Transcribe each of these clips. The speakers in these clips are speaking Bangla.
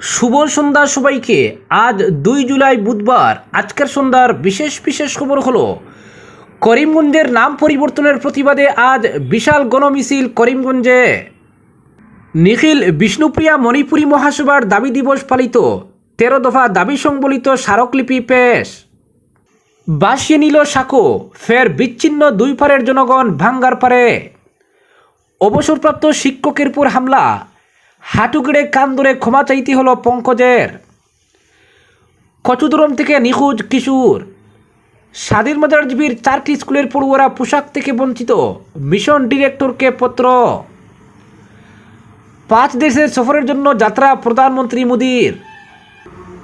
শুভ সন্ধ্যা সবাইকে। আজ দুই জুলাই বুধবার। আজকের সন্ধ্যার বিশেষ বিশেষ খবর হলো, করিমগঞ্জের নাম পরিবর্তনের প্রতিবাদে আজ বিশাল গণমিছিল করিমগঞ্জে। নিখিল বিষ্ণুপ্রিয়া মণিপুরী মহাসভার দাবি দিবস পালিত। তেরো দফা দাবি সংবলিত স্মারকলিপি পেশ। বাসিয়ে নিল সাঁকো, ফের বিচ্ছিন্ন দুই পারের জনগণ ভাঙ্গার পারে। অবসরপ্রাপ্ত শিক্ষকের উপর হামলা হাঁটু গেড়ে কান ধরে ক্ষমা চাইতে হলো পঙ্কজের। কচুদরম থেকে নিখোঁজ কিশোর। স্বাধীন বাজারজীবীর চারটি স্কুলের পড়ুয়ারা পোশাক থেকে বঞ্চিত। মিশন ডিরেক্টরকে পত্র। পাঁচ দেশের সফরের জন্য যাত্রা প্রধানমন্ত্রী মোদীর।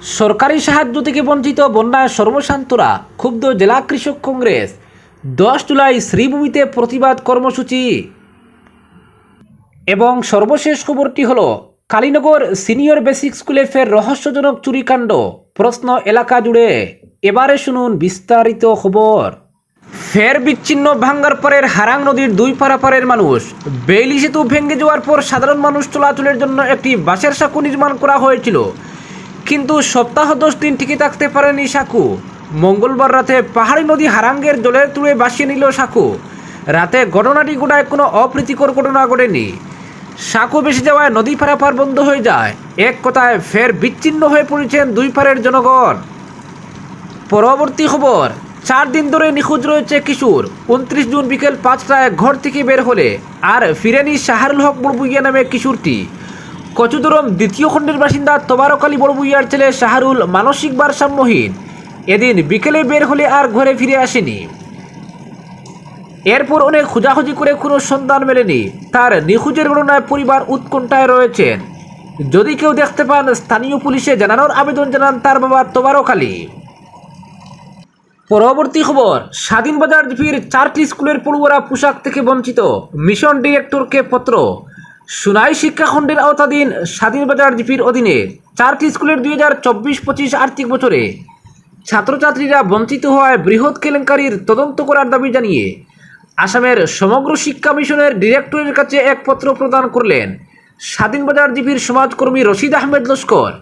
সরকারি সাহায্য থেকে বঞ্চিত বন্যায় সর্বশান্তরা, ক্ষুব্ধ জেলা কৃষক কংগ্রেস। দশ জুলাই শ্রীভূমিতে প্রতিবাদ কর্মসূচি। এবং সর্বশেষ খবরটি হল, কালীনগর সিনিয়র বেসিক স্কুলে ফের রহস্যজনক চুরিকাণ্ড, প্রশ্ন এলাকা জুড়ে। এবারে শুনুন বিস্তারিত খবর। ফের বিচ্ছিন্ন ভাঙ্গার পরের হারাং নদীর দুই পারাপারের মানুষ। বেইলি সেতু ভেঙে যাওয়ার পর সাধারণ মানুষ চলাচলের জন্য একটি বাঁশের সাঁকু নির্মাণ করা হয়েছিল। কিন্তু সপ্তাহ দশ দিন টিকে থাকতে পারেনি সাঁকু। মঙ্গলবার রাতে পাহাড়ি নদী হারাঙ্গের জলের তুলে বাসিয়ে নিল সাঁকু। রাতে ঘটনাটি গোটায় কোনো অপ্রীতিকর ঘটনা ঘটেনি। সাঁকু বেসে যাওয়ায় নদী পারাপার বন্ধ হয়ে যায়। এক কথায় ফের বিচ্ছিন্ন হয়ে পড়েছেন দুই পারের জনগণ। পরবর্তী খবর, চার দিন ধরে নিখোঁজ রয়েছে কিশোর। উনত্রিশ জুন বিকেল পাঁচটায় ঘর থেকে বের হলে আর ফিরেনি শাহরুল হক বড়বুইয়া নামে কিশোরটি। কচুদরম দ্বিতীয় খণ্ডের বাসিন্দা তোবারক আলী বড়বুইয়ার ছেলে শাহরুল মানসিক ভারসাম্যহীন। এদিন বিকেলে বের হলে আর ঘরে ফিরে আসেনি। এরপর অনেক খোঁজাখুঁজি করে কোনো সন্ধান মেলেনি। তার নিখোঁজের ঘটনায় পরিবার উৎকণ্ঠায় রয়েছেন। যদি কেউ দেখতে পান, স্থানীয় পুলিশে জানানোর আবেদন জানান তার বাবা তোবারক আলী পরবর্তী খবর, স্বাধীন বাজার জিপির চারটি স্কুলের পড়ুয়ারা পোশাক থেকে বঞ্চিত। মিশন ডিরেক্টরকে পত্র। সুনাই শিক্ষাখণ্ডের আওতাধীন স্বাধীন বাজার জিপির অধীনে চারটি স্কুলের দুই হাজার চব্বিশ পঁচিশ আর্থিক বছরে ছাত্রছাত্রীরা বঞ্চিত হওয়ায় বৃহৎ কেলেঙ্কারির তদন্ত করার দাবি জানিয়ে আসামের সমগ্র শিক্ষা মিশনের ডিরেক্টরের কাছে এক পত্র প্রদান করলেন স্বাধীন বাজার জিপির সমাজকর্মী রশিদ আহমেদ লস্কর।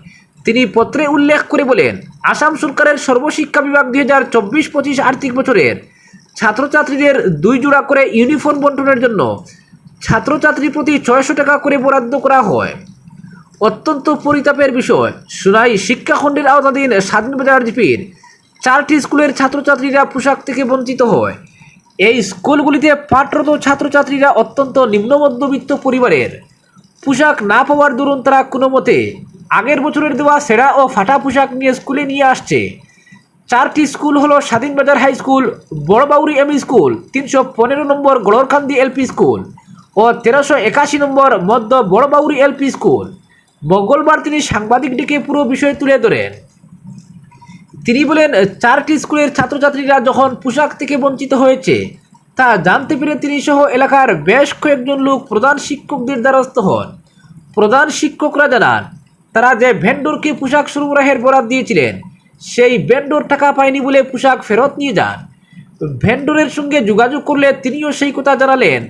তিনি পত্রে উল্লেখ করে বলেন, আসাম সরকারের সর্বশিক্ষা বিভাগ দুই হাজার চব্বিশ পঁচিশ আর্থিক বছরের ছাত্রছাত্রীদের দুই জোড়া করে ইউনিফর্ম বন্টনের জন্য ছাত্রছাত্রী প্রতি ছয়শো টাকা করে বরাদ্দ করা হয়। অত্যন্ত পরিতাপের বিষয়, সুনাই শিক্ষাখণ্ডের আওতাধীন স্বাধীন বাজার জিপির চারটি স্কুলের ছাত্রছাত্রীরা পোশাক থেকে বঞ্চিত হয়। এই স্কুলগুলিতে পাঠরত ছাত্রছাত্রীরা অত্যন্ত নিম্ন মধ্যবিত্ত পরিবারের। পোশাক না পাওয়ার দরুন তারা কোনো মতে আগের বছরের দেওয়া সেরা ও ফাটা পোশাক নিয়ে স্কুলে নিয়ে আসছে। চারটি স্কুল হলো Swadhinbazar high school, Borobauri M school, তিনশো পনেরো নম্বর গড়রখান্দি এলপি স্কুল ও তেরোশো একাশি নম্বর মধ্য বড়বাউরি এলপি স্কুল। মঙ্গলবার তিনি সাংবাদিক ডেকে পুরো বিষয় তুলে ধরেন। তিনি বলেন চারটি স্কুলের ছাত্রছাত্রীরা যখন পোশাক থেকে বঞ্চিত হয়েছে, তা জানতে পেরে তিনি সহ এলাকার বেশ কয়েকজন লোক প্রধান শিক্ষকদের দ্বারস্থ হন। প্রধান শিক্ষকরা জানান, তারা যে ভেন্ডরকে পোশাক সরবরাহের বরাদ দিয়েছিলেন, সেই ভেন্ডর টাকা পায়নি বলে পোশাক ফেরত নিয়ে যান। ভেন্ডরের সঙ্গে যোগাযোগ করলে তিনিও সেই কথা জানালেন,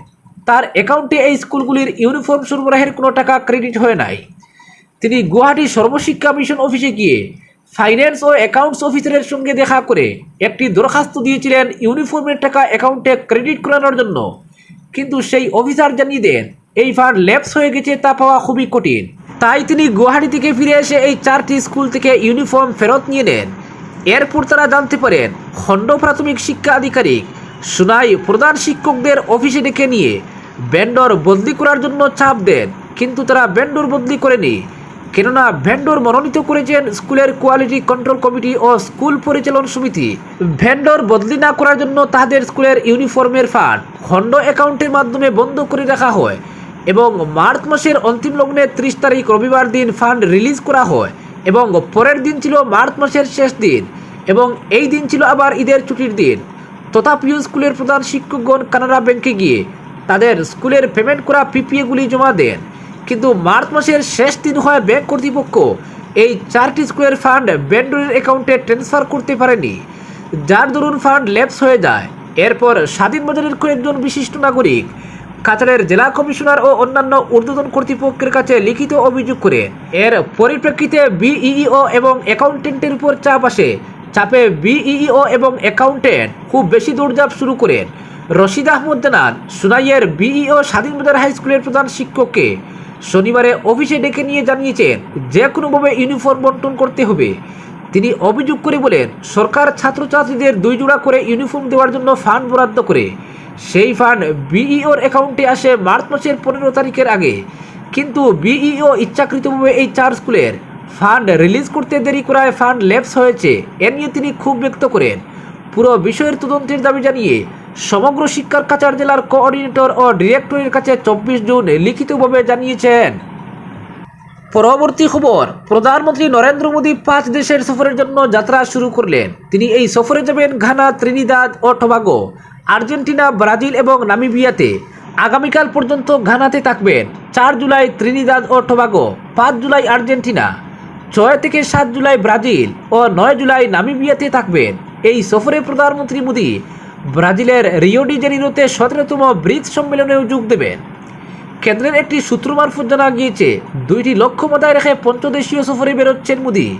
তার অ্যাকাউন্টে এই স্কুলগুলির ইউনিফর্ম সরবরাহের কোনো টাকা ক্রেডিট হয় নাই। তিনি গুয়াহাটি সর্বশিক্ষা মিশন অফিসে গিয়ে ফাইন্যান্স ও অ্যাকাউন্টস অফিসারের সঙ্গে দেখা করে একটি দরখাস্ত দিয়েছিলেন ইউনিফর্মের টাকা অ্যাকাউন্টে ক্রেডিট করানোর জন্য। কিন্তু সেই অফিসার জানিয়ে দেন, এই ফান্ড ল্যাপস হয়ে গেছে, তা পাওয়া খুবই কঠিন। তাই তিনি গুয়াহাটি থেকে ফিরে এসে এই চারটি স্কুল থেকে ইউনিফর্ম ফেরত নিয়ে নেন। এরপর তারা জানতে পারেন, খণ্ড প্রাথমিক শিক্ষা আধিকারিক সুনাই প্রধান শিক্ষকদের অফিসে ডেকে নিয়ে ব্যান্ডর বদলি করার জন্য চাপ দেন। কিন্তু তারা ব্যান্ডর বদলি করেনি। কেননা ভেন্ডর মনোনীত করেছেন স্কুলের কোয়ালিটি কন্ট্রোল কমিটি ও স্কুল পরিচালন সমিতি। ভেন্ডর বদলি না করার জন্য তাদের স্কুলের ইউনিফর্মের ফান্ড খণ্ড অ্যাকাউন্টের মাধ্যমে বন্ধ করে রাখা হয় এবং মার্চ মাসের অন্তিম লগ্নে ত্রিশ তারিখ রবিবার দিন ফান্ড রিলিজ করা হয় এবং পরের দিন ছিল মার্চ মাসের শেষ দিন এবং এই দিন ছিল আবার ঈদের ছুটির দিন। তথাপিও স্কুলের প্রধান শিক্ষকগণ কানাডা ব্যাংকে গিয়ে তাদের স্কুলের পেমেন্ট করা পিপিএগুলি জমা দেন। কিন্তু মার্চ মাসের শেষ দিন হয় ব্যাংক কর্তৃপক্ষ এই চারটি স্কুলের ফান্ড ব্যান্ডরের অ্যাকাউন্টে ট্রান্সফার করতে পারেনি। যার দরুন ফান্ড ল্যাপস হয়ে যায়। এরপর স্বাধীন বাজারের কয়েকজন বিশিষ্ট নাগরিক, কাতারের জেলা কমিশনার ও অন্যান্য ঊর্ধ্বতন কর্তৃপক্ষের কাছে লিখিত অভিযোগ করে এর পরিপ্রেক্ষিতে বিইও এবং অ্যাকাউন্টেন্টের উপর চাপ আসে। চাপে বিইও এবং অ্যাকাউন্টেন্ট খুব বেশি দৌড়ঝাঁপ শুরু করেন। রশিদ আহমদ জানান, সুনাইয়ের বিইও স্বাধীনবাজার হাই স্কুলের প্রধান শিক্ষককে শনিবারে অফিসে ডেকে নিয়ে জানিয়েছেন যে কোনোভাবে ইউনিফর্ম বন্টন করতে হবে। তিনি অভিযোগ করে বলেন, সরকার ছাত্রছাত্রীদের দুই জোড়া করে ইউনিফর্ম দেওয়ার জন্য ফান্ড বরাদ্দ করে। সেই ফান্ড বিইওর অ্যাকাউন্টে আসে মার্চ মাসের পনেরো তারিখের আগে। কিন্তু বিইও ইচ্ছাকৃতভাবে এই চার স্কুলের ফান্ড রিলিজ করতে দেরি করায় ফান্ড ল্যাপস হয়েছে, এ নিয়ে তিনি ক্ষোভ ব্যক্ত করেন। পুরো বিষয়ের তদন্তের দাবি জানিয়ে সমগ্র শিক্ষার কাছাড় জেলার কোঅর্ডিনেটর ও ডিরেক্টরের কাছে চব্বিশ জুন লিখিতভাবে জানিয়েছেন। পরবর্তী খবর, প্রধানমন্ত্রী নরেন্দ্র মোদী পাঁচ দেশের সফরের জন্য যাত্রা শুরু করলেন। তিনি এই সফরে যাবেন ঘানা, ত্রিনিদাদ ও টবাগো। আর্জেন্টিনা, ব্রাজিল এবং নামিবিয়াতে। আগামীকাল পর্যন্ত ঘানাতে থাকবেন। চার জুলাই ত্রিনিদাদ ও টবাগো, পাঁচ জুলাই আর্জেন্টিনা, ছয় থেকে সাত জুলাই ব্রাজিল ও নয় জুলাই নামিবিয়াতে থাকবেন। এই সফরে প্রধানমন্ত্রী মোদী ব্রাজিলের রিও ডি জেনিরোতে সতেরোতম ব্রিক্স সম্মেলনেও যোগ দেবেন। কেন্দ্রের একটি সূত্র মারফত জানা গিয়েছে, দুইটি লক্ষ্য মাথায় রেখে পঞ্চদেশীয় সফরে বেরোচ্ছেন মোদী।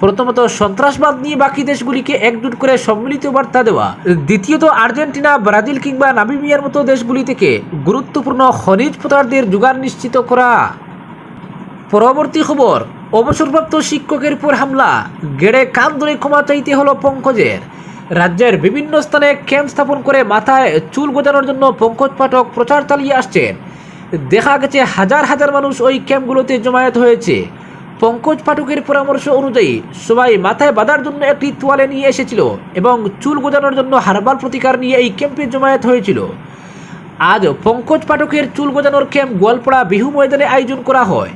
প্রথমত, সন্ত্রাসবাদ নিয়ে বাকি দেশগুলিকে একজুট করে সম্মিলিত বার্তা দেওয়া। দ্বিতীয়ত, আর্জেন্টিনা, ব্রাজিল কিংবা নামিবিয়ার মতো দেশগুলি থেকে গুরুত্বপূর্ণ খনিজ পদার্থের যোগান নিশ্চিত করা। পরবর্তী খবর, অবসরপ্রাপ্ত শিক্ষকের উপর হামলা। গেড়ে কান ধরে ক্ষমা চাইতে হলো পঙ্কজের। রাজ্যের বিভিন্ন স্থানে ক্যাম্প স্থাপন করে মাথায় চুল গোজানোর জন্য পঙ্কজ পাঠক প্রচার চালিয়ে আসছেন। দেখা গেছে হাজার হাজার মানুষ ওই ক্যাম্পগুলোতে জমায়েত হয়েছে। পঙ্কজ পাঠকের পরামর্শ অনুযায়ী সবাই মাথায় বাঁধার জন্য একটি তোয়ালে নিয়ে এসেছিল এবং চুল গোজানোর জন্য হারবাল প্রতিকার নিয়ে এই ক্যাম্পে জমায়েত হয়েছিল। আজ পঙ্কজ পাঠকের চুল গোজানোর ক্যাম্প গোয়ালপাড়া বিহু ময়দানে আয়োজন করা হয়।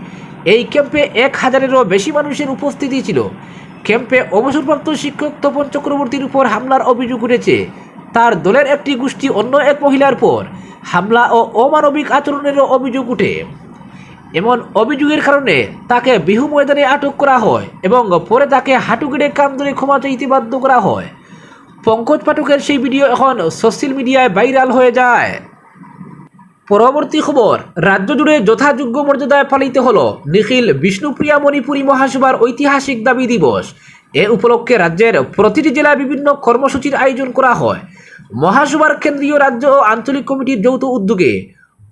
এই ক্যাম্পে এক হাজারেরও বেশি মানুষের উপস্থিতি ছিল। ক্যাম্পে অবসরপ্রাপ্ত শিক্ষক তপন চক্রবর্তীর উপর হামলার অভিযোগ উঠেছে। তার দলের একটি গোষ্ঠী অন্য এক মহিলার পর হামলা ও অমানবিক আচরণেরও অভিযোগ উঠে। এমন অভিযোগের কারণে তাকে বিহু ময়দানে আটক করা হয় এবং পরে তাকে হাঁটু গেড়ে কান ধরে ক্ষমা চাইতে বাধ্য করা হয়। পঙ্কজ পাঠকের সেই ভিডিও এখন সোশ্যাল মিডিয়ায় ভাইরাল হয়ে যায়। পরবর্তী খবর, রাজ্য জুড়ে যথাযোগ্য মর্যাদায় পালিত হল নিখিল বিষ্ণুপ্রিয়া মণিপুরী মহাসভার ঐতিহাসিক দাবি দিবস। এ উপলক্ষে রাজ্যের প্রতিটি জেলায় বিভিন্ন কর্মসূচির আয়োজন করা হয়। মহাসভার কেন্দ্রীয় রাজ্য ও আঞ্চলিক কমিটির যৌথ উদ্যোগে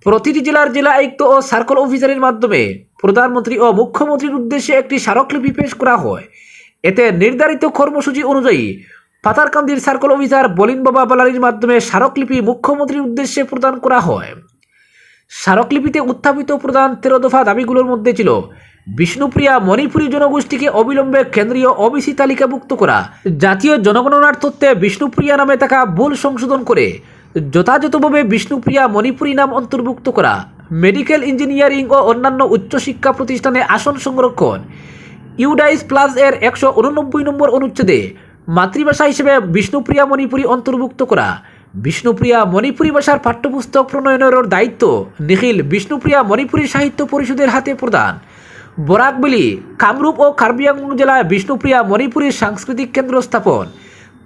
প্রতিটি জেলার জেলা আয়ুক্ত ও সার্কল অফিসারের মাধ্যমে প্রধানমন্ত্রী ও মুখ্যমন্ত্রীর উদ্দেশ্যে একটি স্মারকলিপি পেশ করা হয়। এতে নির্ধারিত কর্মসূচি অনুযায়ী পাতারকান্দির সার্কল অফিসার বলিন বাবা বালারির মাধ্যমে স্মারকলিপি মুখ্যমন্ত্রীর উদ্দেশ্যে প্রদান করা হয়। স্মারকলিপিতে উত্থাপিত প্রধান তেরো দফা দাবিগুলোর মধ্যে ছিল বিষ্ণুপ্রিয়া মণিপুরী জনগোষ্ঠীকে অবিলম্বে কেন্দ্রীয় ওবিসি তালিকাভুক্ত করা। জাতীয় জনগণনার তত্ত্বে বিষ্ণুপ্রিয়া নামে থাকা ভুল সংশোধন করে যথাযথভাবে বিষ্ণুপ্রিয়া মণিপুরী নাম অন্তর্ভুক্ত করা। মেডিকেল ইঞ্জিনিয়ারিং ও অন্যান্য উচ্চশিক্ষা প্রতিষ্ঠানে আসন সংরক্ষণ। ইউডাইস প্লাস এর একশো উননব্বই নম্বর অনুচ্ছেদে মাতৃভাষা হিসেবে বিষ্ণুপ্রিয়া মণিপুরী অন্তর্ভুক্ত করা। বিষ্ণুপ্রিয়া মণিপুরী ভাষার পাঠ্যপুস্তক প্রণয়নের দায়িত্ব নিখিল বিষ্ণুপ্রিয়া মণিপুরী সাহিত্য পরিষদের হাতে প্রদান। বরাকবেলি, কামরূপ ও কার্বি আংলং জেলায় বিষ্ণুপ্রিয়া মণিপুরী সাংস্কৃতিক কেন্দ্র স্থাপন।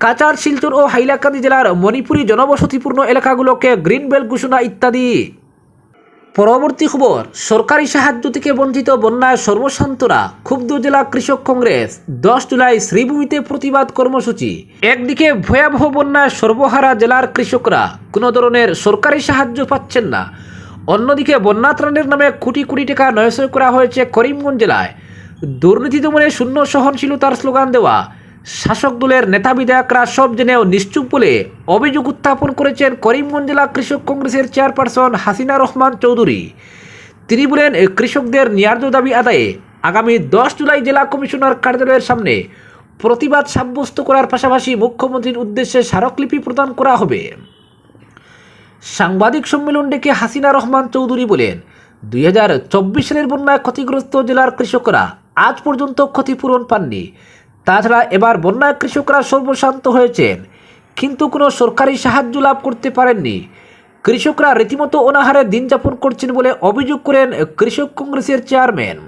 কাচার শিলচর ও হাইলাকান্দি জেলার মণিপুরী জনবসতিপূর্ণ এলাকাগুলোকে গ্রিন বেল্ট ঘোষণা ইত্যাদি। পরবর্তী খবর, সরকারি সাহায্য থেকে বঞ্চিত বন্যায় সর্বশান্তরা, ক্ষুব্ধ জেলা কৃষক কংগ্রেস, দশ জুলাই শ্রীভূমিতে প্রতিবাদ কর্মসূচি। একদিকে ভয়াবহ বন্যায় সর্বহারা জেলার কৃষকরা, কোনো ধরনের সরকারি সাহায্য পাচ্ছেন না। অন্যদিকে বন্যা ত্রাণের নামে কোটি কোটি টাকা নয়সয় করা হয়েছে করিমগঞ্জ জেলায়। দুর্নীতি দমনে শূন্য সহনশীলতার স্লোগান দেওয়া শাসক দলের নেতা বিধায়করা সব জেনেও নিশ্চুপ বলে অভিযোগ উত্থাপন করেছেন করিমগঞ্জ জেলা কৃষক কংগ্রেসের চেয়ারপারসন হাসিনা রহমান চৌধুরী। তিনি বলেন কৃষকদের ন্যায্য দাবি আদায়ে আগামী দশ জুলাই জেলা কমিশনার কার্যালয়ের সামনে প্রতিবাদ সাব্যস্ত করার পাশাপাশি মুখ্যমন্ত্রীর উদ্দেশ্যে স্মারকলিপি প্রদান করা হবে। সাংবাদিক সম্মেলন ডেকে হাসিনা রহমান চৌধুরী বলেন, দুই হাজার চব্বিশ সালের বন্যায় ক্ষতিগ্রস্ত জেলার কৃষকরা আজ পর্যন্ত ক্ষতিপূরণ পাননি। তাছাড়া এবার বন্যায় কৃষকরা সর্বশান্ত হয়েছেন, কিন্তু কোনো সরকারি সাহায্য লাভ করতে পারেননি। কৃষকরা রীতিমতো অনাহারে দিন যাপন করছেন বলে অভিযোগ করেন কৃষক কংগ্রেসের চেয়ারম্যান।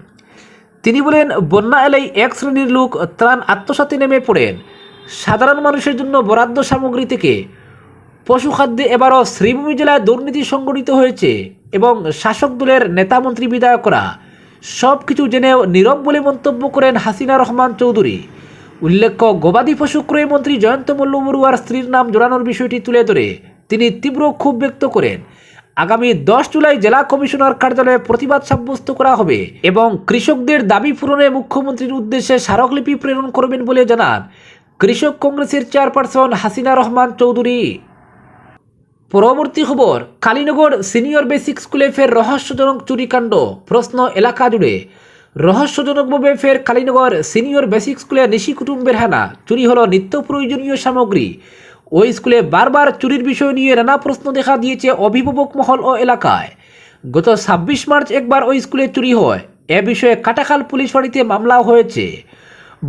তিনি বলেন, বন্যা এলেই এক শ্রেণির লোক ত্রাণ আত্মসাতে নেমে পড়েন। সাধারণ মানুষের জন্য বরাদ্দ সামগ্রী থেকে পশুখাদ্যে এবারও শ্রীভূমি জেলায় দুর্নীতি সংগঠিত হয়েছে এবং শাসক দলের নেতামন্ত্রী বিধায়করা সব কিছু জেনেও নীরব বলে মন্তব্য করেন হাসিনা রহমান চৌধুরী। উল্লেখ্য, গবাদি পশু ক্রয় মন্ত্রী জয়ন্ত মল্ল বড়ুয়ার স্ত্রীর নাম জড়ানোর বিষয়টি তুলে ধরে তিনি তীব্র ক্ষোভ ব্যক্ত করেন। আগামী দশ জুলাই জেলা কমিশনার কার্যালয়ে প্রতিবাদ সাব্যস্ত করা হবে এবং কৃষকদের দাবি পূরণে মুখ্যমন্ত্রীর উদ্দেশ্যে স্মারকলিপি প্রেরণ করবেন বলে জানান কৃষক কংগ্রেসের চেয়ারপারসন হাসিনা রহমান চৌধুরী। পরবর্তী খবর, কালীনগর সিনিয়র বেসিক স্কুলে ফের রহস্যজনক চুরিকাণ্ড, প্রশ্ন এলাকা জুড়ে। রহস্যজনকভাবে ফের কালীনগর সিনিয়র বেসিক স্কুলে নিশি কুটুম্বের হানা। চুরি হলো নিত্য প্রয়োজনীয় সামগ্রী। ওই স্কুলে বারবার চুরির বিষয় নিয়ে নানা প্রশ্ন দেখা দিয়েছে অভিভাবক মহল ও এলাকায়। গত ছাব্বিশ মার্চ একবার ওই স্কুলে চুরি হয়। এ বিষয়ে কাটাখাল পুলিশ বাড়িতে মামলাও হয়েছে।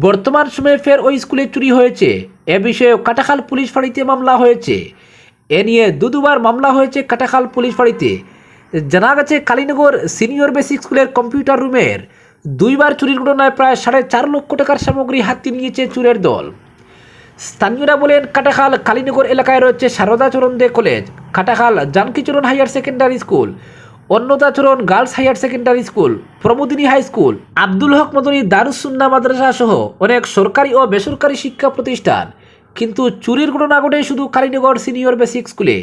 বর্তমান সময়ে ফের ওই স্কুলে চুরি হয়েছে। এ বিষয়ে কাটাখাল পুলিশ ফাঁড়িতে মামলা হয়েছে। এ নিয়ে দু দুবার মামলা হয়েছে কাটাখাল পুলিশ ফাঁড়িতে জানা গেছে, কালীনগর সিনিয়র বেসিক স্কুলের কম্পিউটার রুমের দুইবার চুরির ঘটনায় প্রায় সাড়ে চার লক্ষ টাকার সামগ্রী হাতে নিয়েছে চুরের দল। স্থানীয়রা বলেন কাটাখাল কালীনগর এলাকায় রয়েছে Saradacharan De college Katakhal Janakicharan higher secondary school Annadacharan girls higher secondary school, Pramodini high school, Abdul Haque Madani Darussunna মাদ্রাসা সহ অনেক সরকারি ও বেসরকারি শিক্ষা প্রতিষ্ঠান। কিন্তু চুরির ঘটনা ঘটে শুধু কালীনগর সিনিয়র বেসিক স্কুলে।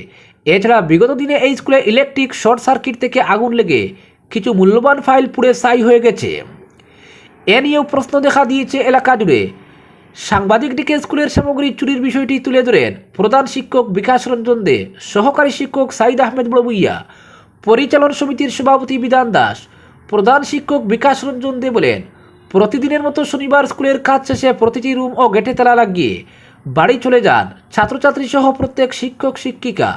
এছাড়া বিগত দিনে এই স্কুলে ইলেকট্রিক শর্ট সার্কিট থেকে আগুন লেগে কিছু মূল্যবান ফাইল পুড়ে ছাই হয়ে গেছে। এ নিয়েও প্রশ্ন দেখা দিয়েছে এলাকা জুড়ে। সাংবাদিক স্কুলের সামগ্রী চুরির বিষয়টি তুলে ধরেন প্রধান শিক্ষক বিকাশ রঞ্জন দে, সহকারী শিক্ষক সাইদ আহমেদ বড়বুইয়া, পরিচালন সমিতির সভাপতি বিধান দাস, প্রধান শিক্ষক বিকাশ রঞ্জন দে বলেন, প্রতিদিনের মতো শনিবার স্কুলের কাজ শেষে প্রতিটি রুম ও গেটে তালা লাগিয়ে বাড়ি চলে যান ছাত্রছাত্রী সহ প্রত্যেক শিক্ষক শিক্ষিকা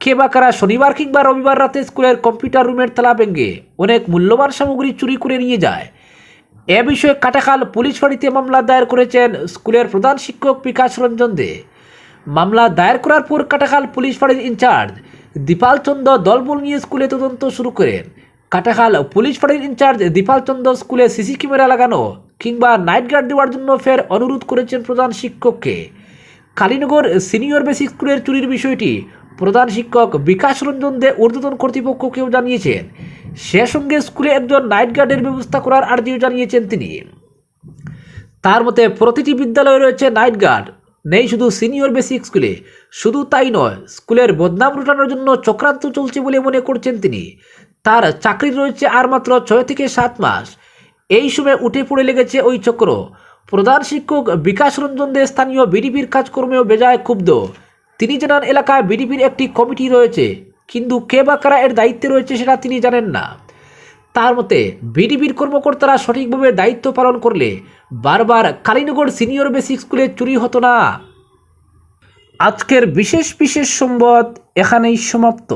কে বা কারা শনিবার কিংবা রবিবার রাতে স্কুলের কম্পিউটার রুমের তালা ভেঙে অনেক মূল্যবান সামগ্রী চুরি করে নিয়ে যায়। এ বিষয়ে কাটাখাল পুলিশ ফাঁড়িতে মামলা দায়ের করেছেন স্কুলের প্রধান শিক্ষক বিকাশ রঞ্জন দে। মামলা দায়ের করার পর কাটাখাল পুলিশ ফাঁড়ির ইনচার্জ দীপাল চন্দ্র দলবল নিয়ে স্কুলে তদন্ত শুরু করেন। কাটাখাল পুলিশ ফাঁড়ির ইনচার্জ দীপাল চন্দ্র স্কুলে সিসি ক্যামেরা লাগানো কিংবা নাইট গার্ড দেওয়ার জন্য ফের অনুরোধ করেছেন প্রধান শিক্ষককে। কালীনগর সিনিয়র বেসিক স্কুলের চুরির বিষয়টি প্রধান শিক্ষক বিকাশ রঞ্জন দে ঊর্ধ্বতন কর্তৃপক্ষকেও জানিয়েছেন। সে সঙ্গে স্কুলে একজন নাইট গার্ডের ব্যবস্থা করার আর্জিও জানিয়েছেন তিনি। তার মতে প্রতিটি বিদ্যালয়ে রয়েছে নাইট গার্ড। নেই শুধু সিনিয়র বেসিক স্কুলে। শুধু তাই নয়, স্কুলের বদনাম রুটানোর জন্য চক্রান্ত চলছে বলে মনে করছেন তিনি। তার চাকরি রয়েছে আর মাত্র ছয় থেকে সাত মাস। এই সময় উঠে পড়ে লেগেছে ওই চক্র। প্রধান শিক্ষক বিকাশ রঞ্জন দে স্থানীয় বিডিপির কাজকর্মেও বেজায় ক্ষুব্ধ। তিনি জানান, এলাকায় বিডিপির একটি কমিটি রয়েছে। কিন্তু কে বা কারা এর দায়িত্বে রয়েছে সেটা তিনি জানেন না। তার মতে, বিডিপির কর্মকর্তারা সঠিকভাবে দায়িত্ব পালন করলে বারবার কালীনগর সিনিয়র বেসিক স্কুলে চুরি হতো না। আজকের বিশেষ বিশেষ সম্বদ এখানেই সমাপ্ত।